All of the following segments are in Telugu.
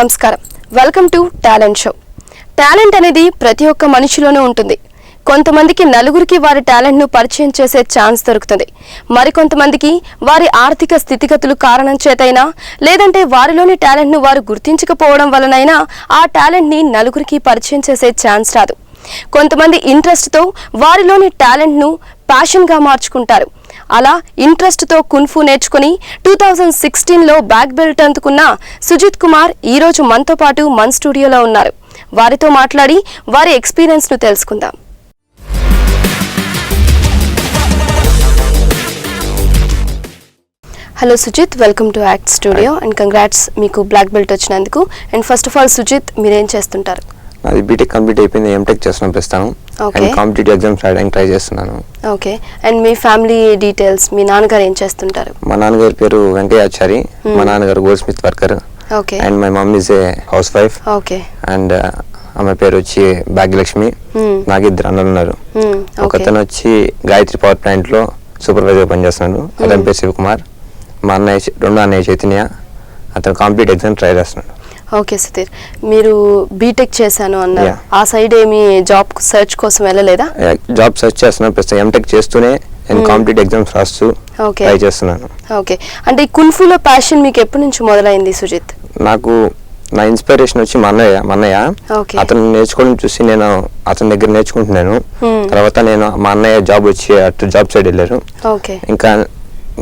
నమస్కారం. Welcome to talent show. Talent అనేది ప్రతి ఒక్క మనిషిలోనూ ఉంటుంది. కొంతమందికి నలుగురికి వారి టాలెంట్ను పరిచయం చేసే ఛాన్స్ దొరుకుతుంది. మరికొంతమందికి వారి ఆర్థిక స్థితిగతులు కారణం చేతైనా లేదంటే వారిలోని టాలెంట్ను వారు గుర్తించకపోవడం వలనైనా ఆ టాలెంట్ని నలుగురికి పరిచయం చేసే ఛాన్స్ రాదు. కొంతమంది ఇంట్రెస్ట్తో వారిలోని టాలెంట్ను ప్యాషన్గా మార్చుకుంటారు. అలా ఇంట్రెస్ట్తో కున్ఫు నేర్చుకుని టూ థౌజండ్ సిక్స్టీన్లో బ్యాక్ బెల్ట్ అందుకున్న సుజిత్ కుమార్ ఈరోజు మనతో పాటు మన స్టూడియోలో ఉన్నారు. వారితో మాట్లాడి వారి ఎక్స్పీరియన్స్ను తెలుసుకుందాం. Hello Sujith welcome to act studio and congrats మీకు బ్లాక్ బెల్ట్ వచ్చినందుకు. And first of all Sujith మీరేం చేస్తుంటారు? నాది బీటెక్ కంప్లీట్ అయిపోయింది ఎంటెక్ చేస్తున్నాను ప్రస్తుతం. అండ్ కాంపిటేటివ్ ఎగ్జామ్స్ రాయడానికి ట్రై చేస్తున్నాను. ఓకే అండ్ మీ ఫ్యామిలీ డీటెయిల్స్ మీ నాన్నగారు ఏం చేస్తుంటారు? మా నాన్నగారి పేరు వెంకయ్యాచారి మా నాన్నగారు goldsmith worker okay and my mummy is a housewife okay and ఆమె పేరు వచ్చి భాగ్యలక్ష్మి. Hmm. నాకు ఇద్దరు అన్నలు ఉన్నారు. Hmm, ఒక okay. అతను వచ్చి గాయత్రి పవర్ ప్లాంట్లో సూపర్వైజర్ పనిచేస్తున్నాడు. అతని పేరు శివకుమార్. మా అన్నయ్య రెండో అన్నయ్య చైతన్య. అతను కాంపిటేటివ్ ఎగ్జామ్ ట్రై చేస్తున్నాడు. ఓకే సుధీర్ మీరు బీటెక్ చేశాను అన్నారు. ఆ సైడ్ ఏమి జాబ్ సెర్చ్ కోసం వెళ్ళలేదా? జాబ్ సెర్చ్ చేస్తున్నాను. ప్రస్తుతం ఎంటెక్ చేస్తూనే నేను కాంపిటేటివ్ ఎగ్జామ్స్ రాస్తూ. ట్రై చేస్తున్నాను. ఓకే అంటే ఈ కున్ఫులో ప్యాషన్ మీకు ఎప్పటి నుంచి మొదలైంది సుజిత్? నాకు నా ఇన్స్పిరేషన్ వచ్చి మా అన్నయ్య మా అన్నయ్య Okay. అతను నేర్చుకోవడం చూసి నేను అతని దగ్గర నేర్చుకుంటున్నాను. Hmm. తర్వాత నేను మా అన్నయ్య జాబ్ వచ్చి అటు జాబ్ సైడ్ వెళ్ళారు. ఓకే ఇంకా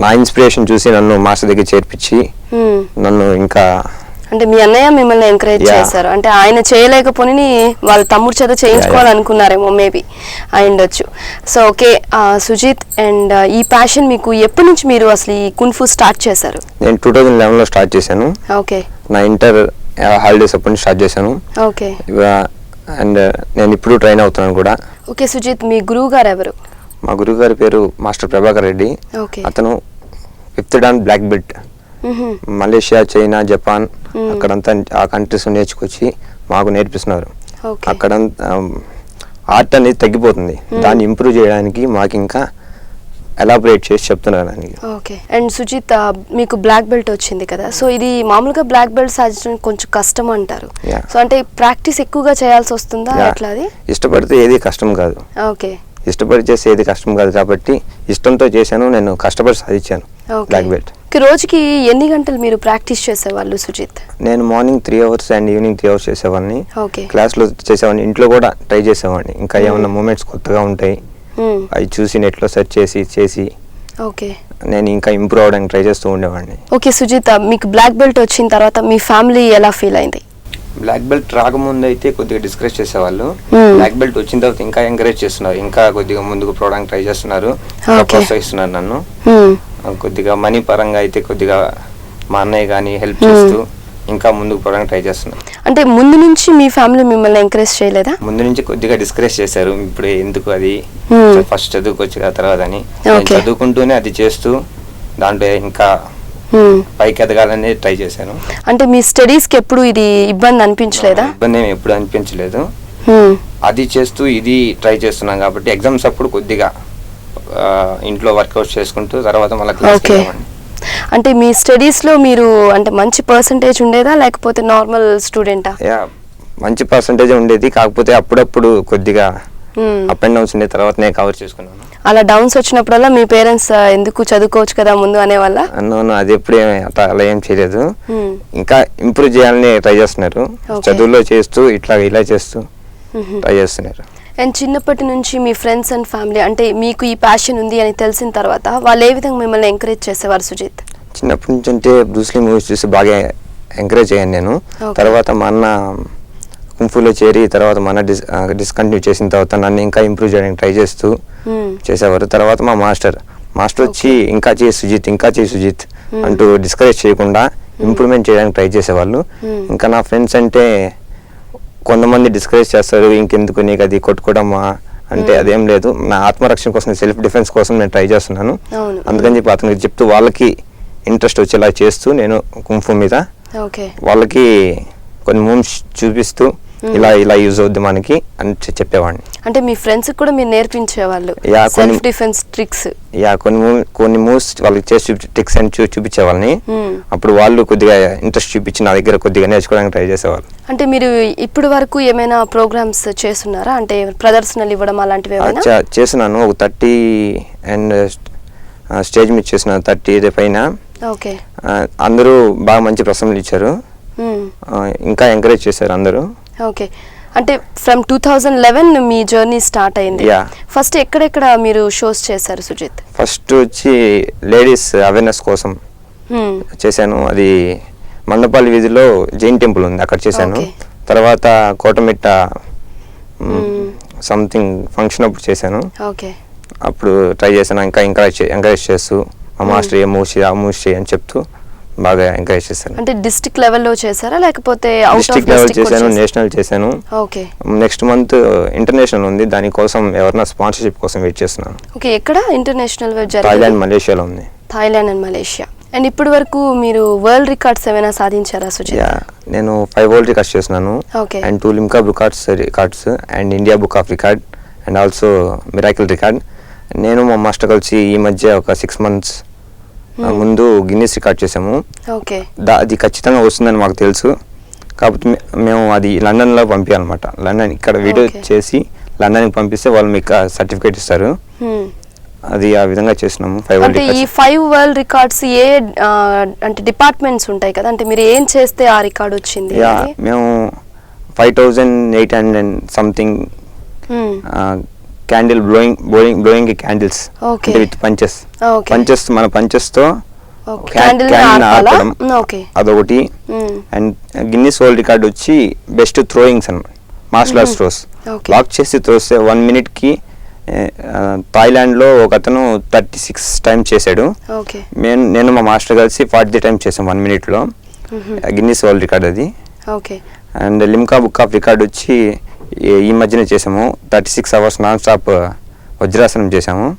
నా ఇన్స్పిరేషన్ చూసి నన్ను మాస్టర్ దగ్గర చేర్పించి Hmm. నన్ను ఇంకా అంటే మీ అన్నయ్య మిమ్మల్ని ఎంకరేజ్. చేశారు. అంటే ఆయన చేయలేకపోని వాళ్ళ తమ్ముడు చేత చేయించుకోవాలనుకున్నారేమో మేబీ అయి ఉండొచ్చు. సో ఓకే సుజిత్ అండ్ ఈ ప్యాషన్ మీకు ఎప్పటి నుంచి మీరు అసలు ఈ కున్ఫు స్టార్ట్ చేశారు? నేను టూ థౌజండ్ లెవెన్లో స్టార్ట్ చేశాను. ఓకే నా ఇంటర్ హాలిడేస్ అప్పటి నుంచి స్టార్ట్ చేశాను. ఓకే అండ్ నేను ఇప్పుడు ట్రైన్ అవుతున్నాను కూడా. ఓకే సుజిత్ మీ గురువు గారు ఎవరు మా గురువు గారి పేరు మాస్టర్ ప్రభాకర్ రెడ్డి. ఓకే అతను fifth dan black belt. Malaysia China Japan. అక్కడంతా ఆ కంట్రీస్ నేర్చుకొచ్చి మాకు నేర్పిస్తున్నారు. అక్కడ ఆర్ట్ అనేది తగ్గిపోతుంది. దాన్ని ఇంప్రూవ్ చేయడానికి మాకు ఇంకా ఎలాబరేట్ చేసి చెప్తున్నారు ఓకే. అండ్ సుజిత్ మీకు బ్లాక్ బెల్ట్ వచ్చింది కదా. సో ఇది మామూలుగా బ్లాక్ బెల్ట్ సాధించడం కొంచెం కష్టం అంటారు. సో అంటే ప్రాక్టీస్ ఎక్కువగా చేయాల్సి వస్తుందా. ఎట్లా అది? ఇష్టపడితే ఏది కష్టం కాదు. ఓకే. ఇష్టపడి చేస్తే ఏది కష్టం కాదు కాబట్టి ఇష్టంతో చేశాను నేను కష్టపడి సాధించాను బ్లాక్ బెల్ట్. రోజుకి ఎన్ని గంటలు మీరు ప్రాక్టీస్ చేసేవాళ్ళు సుజిత్? నేను morning three hours and evening three hours చేసేవాడిని. క్లాస్లో చేసేవాడిని ఇంట్లో కూడా ట్రై చేసేవాడిని. ఇంకా ఏమైనా మూమెంట్స్ కొత్తగా ఉంటాయి మ్మ్. అవి చూసి నెట్లో సెర్చ్ చేసి చేసి ఓకే. నేను ఇంకా ఇంప్రూవ్ అవడానికి ట్రై చేస్తూ ఉండేవాడిని. ఓకే సుజిత్ మీకు బ్లాక్ బెల్ట్ వచ్చిన తర్వాత మీ ఫ్యామిలీ ఎలా ఫీల్ అయింది? బ్లాక్ బెల్ట్ రాకముందు అయితే కొద్దిగా డిస్కరేజ్ చేసేవాళ్ళు. Hmm. బ్లాక్ బెల్ట్ వచ్చిన తర్వాత ఇంకా ఎంకరేజ్ చేస్తున్నారు. ఇంకా కొద్దిగా ముందుకు పోవడానికి ట్రై చేస్తున్నారు. ప్రోత్సహిస్తున్నారు నన్ను. కొద్దిగా మనీ పరంగా అయితే కొద్దిగా మా అన్నయ్య కానీ హెల్ప్ Hmm. చేస్తూ ఇంకా ముందుకు పోవడానికి ట్రై చేస్తున్నారు అంటే ముందు నుంచి మీ ఫ్యామిలీ మిమ్మల్ని ఎంకరేజ్ చేయలేదా ముందు నుంచి కొద్దిగా డిస్కరేజ్ చేశారు ఇప్పుడు ఎందుకు అది Hmm. ఫస్ట్ చదువుకోవచ్చు కదా తర్వాత అని. చదువుకుంటూనే అది చేస్తూ దాంట్లో ఇంకా మ్మ్. పైకి ఎదగాలని ట్రై చేశాను అంటే మీ స్టడీస్కి ఎప్పుడు ఇది ఇబ్బంది అనిపించలేదా ఇబ్బంది ఏమి ఎప్పుడు అనిపించలేదు. అది చేస్తూ ఇది ట్రై చేస్తున్నాం కాబట్టి ఎగ్జామ్స్ అప్పుడు కొద్దిగా ఇంట్లో వర్కౌట్ చేసుకుంటూ తర్వాత మళ్ళీ. అంటే మీ స్టడీస్లో మీరు అంటే మంచి పర్సంటేజ్ ఉండేదా? లేకపోతే నార్మల్ స్టూడెంటా యా మంచి పర్సంటేజ్ ఉండేది. కాకపోతే అప్పుడప్పుడు కొద్దిగా అప్ అండ్ డౌన్స్ ఉండే తర్వాత నేను కవర్ చేసుకున్నాను. అలా డౌన్స్ వచ్చినప్పుడల్లా మీ పేరెంట్స్ ఎందుకు చదువుకోవచ్చు కదా ముందు అనేవాళ్ళ అన్నాను అది ఎప్పుడే అలా ఏం చేయలేదు. ఇంకా ఇంప్రూవ్ చేయాలని ట్రై చేస్తున్నారు. చదువులో చేస్తూ ఇట్లా ఇలా చేస్తూ ట్రై చేస్తున్నారు. అండ్ చిన్నప్పటి నుంచి మీ ఫ్రెండ్స్ అండ్ ఫ్యామిలీ అంటే మీకు ఈ ప్యాషన్ ఉంది అని తెలిసిన తర్వాత వాళ్ళు ఏ విధంగా మిమ్మల్ని ఎంకరేజ్ చేసేవారు సుజిత్ చిన్నప్పటి నుంచి అంటే బ్రూస్లీ మూవీస్ చూసి బాగా ఎంకరేజ్ అయ్యాను నేను. తర్వాత మా అన్న కుంఫులో చేరి తర్వాత మన డిస్ డిస్కంటిన్యూ చేసిన తర్వాత నన్ను ఇంకా ఇంప్రూవ్ చేయడానికి ట్రై చేస్తూ Hmm. చేసేవారు తర్వాత మా మాస్టర్ మాస్టర్ వచ్చి ఇంకా చేయి సుజిత్ ఇంకా చేయి సుజిత్ Hmm. అంటూ డిస్కరేజ్ చేయకుండా ఇంప్రూవ్మెంట్ చేయడానికి ట్రై చేసేవాళ్ళు Hmm. ఇంకా నా ఫ్రెండ్స్ అంటే కొంతమంది డిస్కరేజ్ చేస్తారు ఇంకెందుకు నీకు అది కొట్టుకోవడమా అంటే. అదేం లేదు నా ఆత్మరక్షణ కోసం సెల్ఫ్ డిఫెన్స్ కోసం నేను ట్రై చేస్తున్నాను. అందుకని చెప్పి అతనికి చెప్తూ వాళ్ళకి ఇంట్రెస్ట్ వచ్చేలా చేస్తూ నేను కుంఫు మీద వాళ్ళకి కొన్ని మూవ్స్ చూపిస్తూ ఇలా ఇలా యూజ్ అవుద్ది మనకి అని చెప్పేవాడిని. అంటే మీ ఫ్రెండ్స్ కూడా మీరు నేర్పించేవాళ్ళు సెల్ఫ్ డిఫెన్స్ ట్రిక్స్ యా కొన్ని కొన్ని మూవ్స్ వాళ్ళకి చేసి ట్రిక్స్ అని చూ చూపించే వాళ్ళని Hmm. అప్పుడు వాళ్ళు కొద్దిగా ఇంట్రెస్ట్ చూపించి నా దగ్గర కొద్దిగా నేర్చుకోవడానికి ట్రై చేసేవాళ్ళు. అంటే మీరు ఇప్పటి వరకు ఏమైనా ప్రోగ్రామ్స్ చేస్తున్నారా? అంటే ప్రదర్శనలు ఇవ్వడం అలాంటివి చేసినాను ఒక థర్టీ అండ్ స్టేజ్ మీద చేసిన థర్టీ పైన. ఓకే. అందరూ బాగా మంచి ప్రశంసలు ఇచ్చారు. ఆ, ఇంకా ఎంకరేజ్ చేశారు అందరూ. ఓకే అంటే ఫ్రమ్ టూ థౌజండ్ లెవెన్ మీ జర్నీ స్టార్ట్ అయింది. ఫస్ట్ ఎక్కడెక్కడ మీరు షోస్ చేశారు సుజిత్ ఫస్ట్ వచ్చి లేడీస్ అవేర్నెస్ కోసం మ్మ్. చేశాను అది మందపల్లి వీధిలో జైన్ టెంపుల్ ఉంది అక్కడ చేశాను. తర్వాత కోటమిట్ట Hmm. సంథింగ్ ఫంక్షన్ అప్పుడు చేశాను ఓకే అప్పుడు ట్రై చేశాను ఇంకా ఎంకరేజ్ ఎంకరేజ్ చేస్తూ మా మాస్టర్ ఏ మూవ్ చేయి ఆ మూవ్ చేయి అని చెప్తూ బాగా ఎంకరేజ్ చేశాను. అంటే డిస్ట్రిక్ట్ లెవెల్లో చేశారా? లేకపోతే డిస్ట్రిక్ట్ లెవెల్ చేశాను నేషనల్ చేశాను. ఓకే నెక్స్ట్ మంత్ ఇంటర్నేషనల్ ఉంది. దానికోసం ఎవరైనా స్పాన్సర్షిప్ కోసం వెయిట్ చేస్తున్నాను. ఓకే ఎక్కడ? ఇంటర్నేషనల్ థాయిలాండ్ మలేషియాలో ఉంది. థాయిలాండ్ అండ్ మలేషియా అండ్ ఇప్పటి వరకు మీరు వరల్డ్ రికార్డ్స్ ఏమైనా సాధించారా సుజిత్? నేను ఫైవ్ వరల్డ్ రికార్డ్స్ చేస్తున్నాను. And two Limca records records and India book of record and also miracle record నేను మా మాస్టర్ కలిసి ఈ మధ్య ఒక సిక్స్ మంత్స్ ముందు గిన్నీస్ రికార్డ్ చేసాము ఓకే అది ఖచ్చితంగా వస్తుందని మాకు తెలుసు కాకపోతే మేము అది లండన్లో పంపించాలన్నమాట లండన్ ఇక్కడ వీడియో. చేసి లండన్కి పంపిస్తే వాళ్ళు మీకు సర్టిఫికేట్ ఇస్తారు. అది ఆ విధంగా చేసినాము ఫైవ్ అంటే ఈ ఫైవ్ వరల్డ్ రికార్డ్స్ ఏ అంటే డిపార్ట్మెంట్స్ ఉంటాయి కదా అంటే మీరు ఏం చేస్తే ఆ రికార్డ్ వచ్చింది? మేము five thousand eight hundred something. Candle blowing blowing blowing candles with punches. Punches మన? Mm, okay. అదొకటి. అండ్ గిన్నీస్ వరల్డ్ రికార్డ్ వచ్చి బెస్ట్ థ్రోయింగ్స్ అనమాట మార్షల్ ఆర్ట్స్ థ్రోస్. లాక్ చేసి త్రోస్తే వన్ మినిట్కి థాయిలాండ్లో ఒక అతను థర్టీ సిక్స్ టైమ్స్ చేశాడు నేను నేను మా మాస్టర్ కలిసి ఫార్టీ టైమ్స్ చేసాం వన్ మినిట్లో గిన్నీస్ వరల్డ్ రికార్డ్ అది. And Limca book of record వచ్చి ఈ- మధ్యనే చేసాము thirty six hours non stop వజ్రాసనం చేసాము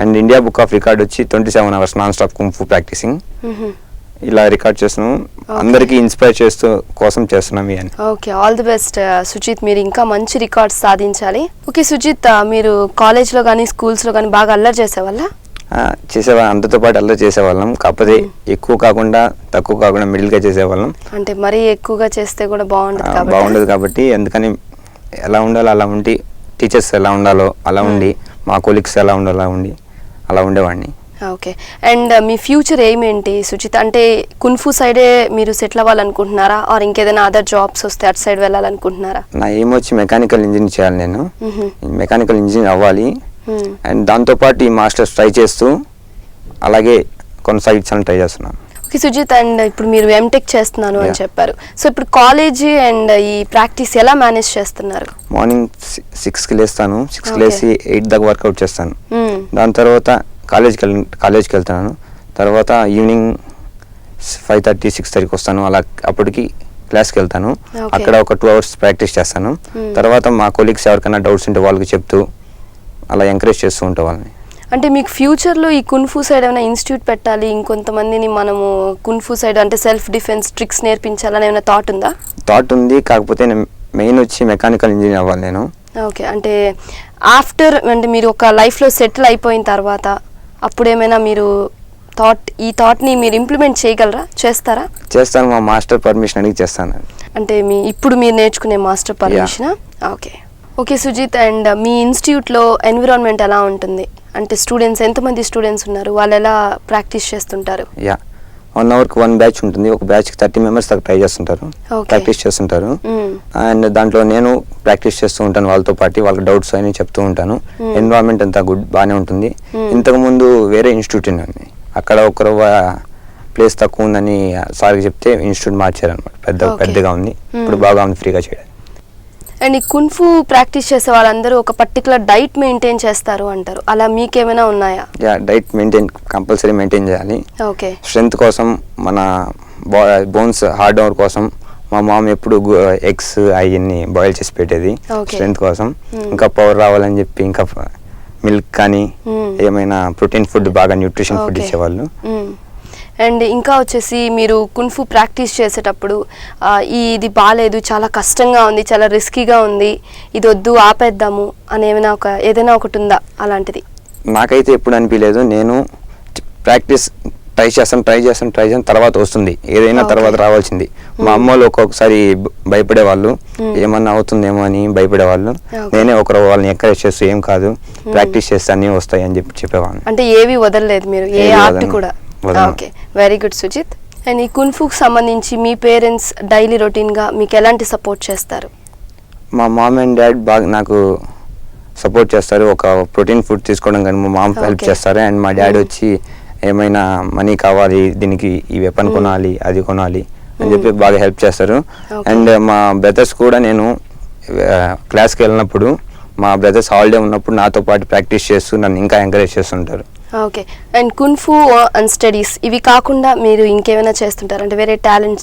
and India book of record వచ్చి twenty seven hours non stop kung fu practicing ఇలా రికార్డ్ చేస్తున్నాము. అందరికీ ఇన్స్పైర్ చేస్తూ కోసం చేస్తున్నాం ఇవన్నీ okay. All the best Sujith. మీరు ఇంకా మంచి రికార్డ్స్ సాధించాలి. ఓకే సుజిత్ మీరు కాలేజ్లో కానీ స్కూల్స్లో కానీ బాగా అల్లరి చేసేవాళ్ళ? చేసేవాళ్ళం అందరితో పాటు అలా చేసేవాళ్ళం. కాకపోతే ఎక్కువ కాకుండా తక్కువ కాకుండా మిడిల్గా చేసేవాళ్ళం. అంటే మరీ ఎక్కువగా చేస్తే కూడా బాగుండదు కాబట్టి. బాగుండదు కాబట్టి అందుకని ఎలా ఉండాలో అలా ఉండి టీచర్స్ ఎలా ఉండాలో అలా ఉండి మా కొలీగ్స్ ఎలా ఉండాలో అలా ఉండి అలా ఉండేవాడిని. ఓకే. అండ్ మీ ఫ్యూచర్ ఏంటి సుచిత్? అంటే కున్ఫు సైడే మీరు సెటిల్ అవ్వాలనుకుంటున్నారా? ఆర్ ఇంకేదైనా అదర్ జాబ్స్ వస్తే అటు సైడ్ వెళ్ళాలనుకుంటున్నారా? నా ఏం వచ్చి మెకానికల్ ఇంజనీర్ చేయాలి నేను. మెకానికల్ ఇంజనీర్ అవ్వాలి. Hmm. అండ్ దాంతోపాటు ఈ మాస్టర్స్ ట్రై చేస్తూ అలాగే కొనసాగించాలని ట్రై చేస్తున్నాను. ఓకే సుజిత్ అండ్ ఇప్పుడు మీరు ఎంటెక్ చేస్తున్నాను అని. చెప్పారు సో ఇప్పుడు కాలేజీ అండ్ ఈ ప్రాక్టీస్ ఎలా మేనేజ్ చేస్తున్నారు మార్నింగ్ సిక్స్కి లేస్తాను సిక్స్కి. లేసి ఎయిట్ దాకా వర్కౌట్ చేస్తాను మ్మ్. దాని తర్వాత కాలేజ్కి వెళ్ళి కాలేజ్కి వెళ్తున్నాను తర్వాత ఈవినింగ్ ఫైవ్ థర్టీ సిక్స్ థర్టీకి వస్తాను అలా అప్పటికి క్లాస్కి వెళ్తాను. అక్కడ ఒక టూ అవర్స్ ప్రాక్టీస్ చేస్తాను Hmm. తర్వాత మా కొలీగ్స్ ఎవరికైనా డౌట్స్ ఉంటే వాళ్ళకి చెప్తూ అలా ఎంకరేజ్ చేస్తూ ఉంటా వాళ్ళని అంటే మీకు ఫ్యూచర్లో ఈ కున్ఫు సైడ్ ఏమైనా ఇన్స్టిట్యూట్ పెట్టాలి ఇంకొంతమందిని మనము కున్ఫు సైడ్ అంటే సెల్ఫ్ డిఫెన్స్ ట్రిక్స్ నేర్పించాలని ఏమైనా థాట్ ఉందా? థాట్ ఉంది కాకపోతే నేను మెయిన్ వచ్చి మెకానికల్ ఇంజనీర్ అవ్వాలి నేను. ఓకే అంటే ఆఫ్టర్ అంటే మీరు ఒక లైఫ్లో సెటిల్ అయిపోయిన తర్వాత అప్పుడు ఏమైనా మీరు థాట్ ఈ థాట్ని మీరు ఇంప్లిమెంట్ చేయగలరా? చేస్తారా? చేస్తాను మా మాస్టర్ పర్మిషన్ అడిగి చేస్తాను. అంటే మీ ఇప్పుడు మీరు నేర్చుకునే మాస్టర్ పర్మిషనా ఓకే ఓకే సుజిత్ అండ్ మీ ఇన్స్టిట్యూట్లో ఎన్విరాన్మెంట్ ఎలా ఉంటుంది? అంటే స్టూడెంట్స్ ఎంతమంది స్టూడెంట్స్ ఉన్నారు వాళ్ళు ఎలా ప్రాక్టీస్ చేస్తుంటారు యా వన్ అవర్కి వన్ బ్యాచ్ ఉంటుంది ఒక బ్యాచ్కి థర్టీ మెంబర్స్ దాకా ట్రై చేస్తుంటారు. ప్రాక్టీస్ చేస్తుంటారు. అండ్ దాంట్లో నేను ప్రాక్టీస్ చేస్తూ ఉంటాను వాళ్ళతో పాటు వాళ్ళకి డౌట్స్ అని చెప్తూ ఉంటాను Hmm. ఎన్విరాన్మెంట్ అంతా గుడ్ బాగానే ఉంటుంది Hmm. ఇంతకుముందు వేరే ఇన్స్టిట్యూట్ ఉంది అక్కడ ఒకరు ప్లేస్ తక్కువ ఉందని సార్కి చెప్తే ఇన్స్టిట్యూట్ మార్చారనమాట పెద్ద Okay. పెద్దగా ఉంది ఇప్పుడు Hmm. బాగా ఉంది ఫ్రీగా చేయడం అండ్ ఈ కున్ఫు ప్రాక్టీస్ చేసే వాళ్ళందరూ ఒక పర్టికులర్ డైట్ మెయింటైన్ చేస్తారు అంటారు అలా మీకేమైనా ఉన్నాయా yeah diet maintain compulsory maintain చేయాలి ఓకే స్ట్రెంత్ కోసం మన బోన్స్ హార్డ్ అవర్ కోసం మా మామ ఎప్పుడు ఎగ్స్ అవన్నీ బాయిల్ చేసి పెట్టేది. స్ట్రెంత్ కోసం Hmm. ఇంకా పవర్ రావాలని చెప్పి ఇంకా మిల్క్ కానీ Hmm. ఏమైనా ప్రోటీన్ ఫుడ్ బాగా న్యూట్రిషన్ ఫుడ్. ఇచ్చేవాళ్ళు అండ్ ఇంకా వచ్చేసి మీరు కున్ఫు ప్రాక్టీస్ చేసేటప్పుడు ఈ ఇది బాగాలేదు చాలా కష్టంగా ఉంది చాలా రిస్కీగా ఉంది ఇది వద్దు ఆపేద్దాము అని ఏమైనా ఒక ఏదైనా ఒకటి ఉందా అలాంటిది? నాకైతే ఎప్పుడు అనిపించలేదు నేను ప్రాక్టీస్ ట్రై చేస్తాను ట్రై చేస్తాను ట్రై చేస్తాను తర్వాత వస్తుంది. ఏదైనా. తర్వాత రావాల్సింది. మా అమ్మ వాళ్ళు ఒక్కొక్కసారి భయపడేవాళ్ళు. ఏమన్నా అవుతుందేమో అని భయపడేవాళ్ళు. నేనే ఒకరు వాళ్ళని ఎంకరేజ్ చేస్తూ ఏం కాదు ప్రాక్టీస్ చేస్తే అన్నీ వస్తాయి అని చెప్పి చెప్పేవాడిని. అంటే ఏవి వదలలేదు మీరు ఏ ఆర్ట్. కూడా. Okay very good Sujith and ఈ కున్ఫుకి సంబంధించి మీ పేరెంట్స్ డైలీ రొటీన్గా మీకు ఎలాంటి సపోర్ట్ చేస్తారు మా మామ్ అండ్ డాడ్ బాగా నాకు సపోర్ట్ చేస్తారు ఒక ప్రోటీన్ ఫుడ్ తీసుకోవడం కానీ మా మామ్ హెల్ప్. చేస్తారు అండ్ మా డాడీ Mm. వచ్చి ఏమైనా మనీ కావాలి దీనికి ఈ వెపన్ Mm. కొనాలి అది కొనాలి అని Mm. చెప్పి బాగా హెల్ప్ చేస్తారు. అండ్ మా బ్రదర్స్ కూడా నేను క్లాస్కి వెళ్ళినప్పుడు మా బ్రదర్స్ హాలిడే ఉన్నప్పుడు నాతో పాటు ప్రాక్టీస్ చేస్తూ నన్ను ఇంకా ఎంకరేజ్ చేస్తుంటారు okay. And kung fu and studies ఇవి కాకుండా మీరు ఇంకేమైనా చేస్తుంటారు? అంటే వేరే టాలెంట్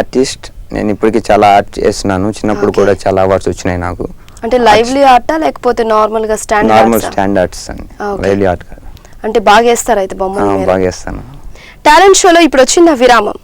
ఆర్టిస్ట్. నేను ఇప్పటికీ చాలా ఆర్ట్ చేస్తున్నాను. చిన్నప్పుడు. కూడా చాలా అవార్డ్స్ వచ్చినాయి నాకు. అంటే లైవ్లీ ఆర్టా లేకపోతే నార్మల్గా స్టాండ్ నార్మల్ స్టాండ్ ఆర్ట్స్ అండి. లైవ్లీ ఆర్ట్ అంటే బాగా వేస్తారు అయితే బొమ్మలు బాగా చేస్తాను టాలెంట్ షోలో ఇప్పుడు వచ్చిన విరామం?